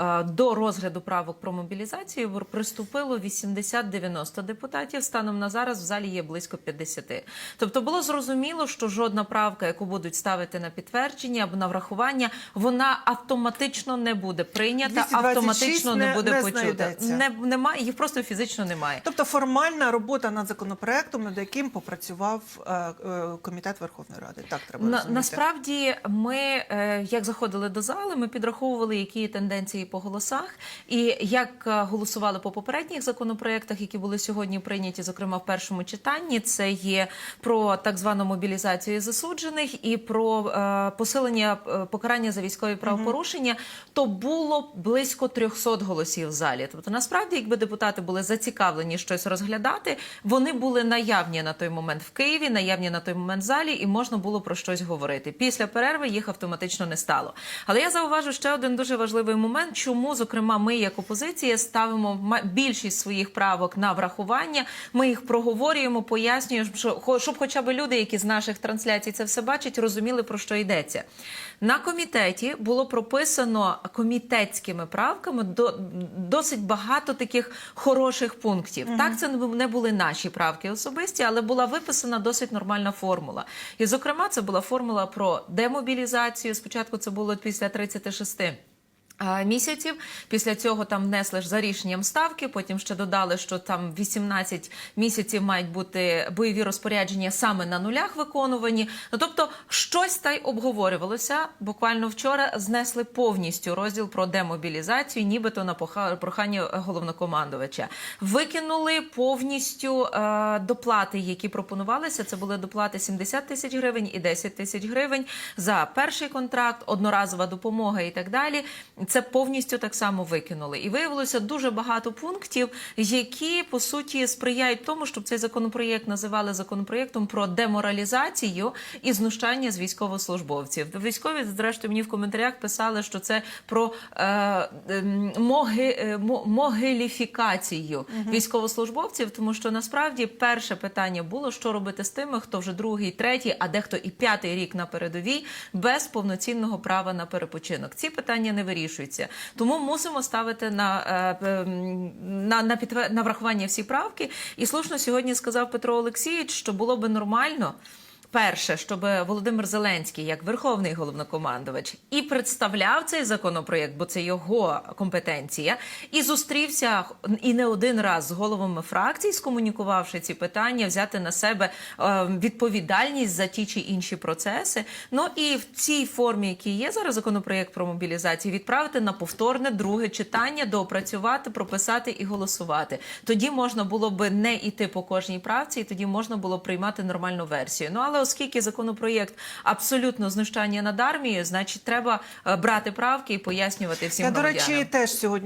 е, до розгляду правок про мобілізацію приступило 80-90 депутатів. Станом на зараз в залі є близько 50. Тобто було зрозуміло, що жодна правка, яку будуть ставити на підтвердження або на врахування, вона автоматично не буде прийнята, автоматично не, не- буде не почута. Не немає їх просто фізично немає. Тобто формальна робота над законопроектом, над яким попрацював е, е, комітет Верховної Ради. Так треба На, розуміти. насправді ми, е, як заходили до зали, ми підраховували, які тенденції по голосах, і як е, голосували по попередніх законопроектах, які були сьогодні прийняті, зокрема в першому читанні. Це є про так звану мобілізацію засуджених і про е, посилення е, покарання за військові правопорушення. То було близько 300 голосів в залі. Тобто, насправді, якби депутати були зацікавлені щось розглядати, вони були наявні на той момент в Києві, наявні на той момент в залі, і можна було про щось говорити. Після перерви їх автоматично не стало. Але я зауважу ще один дуже важливий момент, чому, зокрема, ми, як опозиція, ставимо більшість своїх правок на врахування. Ми їх проговорюємо, пояснюємо, щоб хоча б люди, які з наших трансляцій це все бачать, розуміли про що йдеться. На комітеті було прописано комітетськими правками до досить багато таких хороших пунктів. Так, це не бу- не були наші правки особисті, але була виписана досить нормальна формула. І, зокрема, це була формула про демобілізацію. Спочатку це було після 36 а, Місяців після цього там внесли ж за рішенням ставки. Потім ще додали, що там 18 місяців мають бути бойові розпорядження саме на нулях виконувані. Ну тобто, щось та й обговорювалося. Буквально вчора знесли повністю розділ про демобілізацію, нібито на прохання головнокомандувача. Викинули повністю е, доплати, які пропонувалися. Це були доплати 70 тисяч гривень і 10 тисяч гривень за перший контракт, одноразова допомога і так далі. Це повністю так само викинули. І виявилося дуже багато пунктів, які по суті сприяють тому, щоб цей законопроєкт називали законопроєктом про деморалізацію і знущання з військовослужбовців. Військові, зрештою, мені в коментарях писали, що це про е, ем, моги, е, мо- могиліфікацію військовослужбовців, тому що насправді перше питання було, що робити з тими, хто вже другий, третій, а дехто і п'ятий рік на передовій без повноцінного права на перепочинок. Ці питання не вирішуються. Тому мусимо ставити на, е, ем, на, на, підтвер... на врахування всі правки. І слушно сьогодні сказав Петро Олексійович, що було би нормально. Перше, щоб Володимир Зеленський, як верховний головнокомандувач, і представляв цей законопроєкт, бо це його компетенція, і зустрівся і не один раз з головами фракцій, скомунікувавши ці питання, взяти на себе е, відповідальність за ті чи інші процеси. Ну і в цій формі, який є зараз законопроєкт про мобілізацію, відправити на повторне друге читання, доопрацювати, прописати і голосувати. Тоді можна було би не йти по кожній правці, і тоді можна було приймати нормальну версію. Ну але оскільки законопроєкт абсолютно знущання над армією, значить треба е, брати правки і пояснювати всім Я, до речі, теж сьогодні.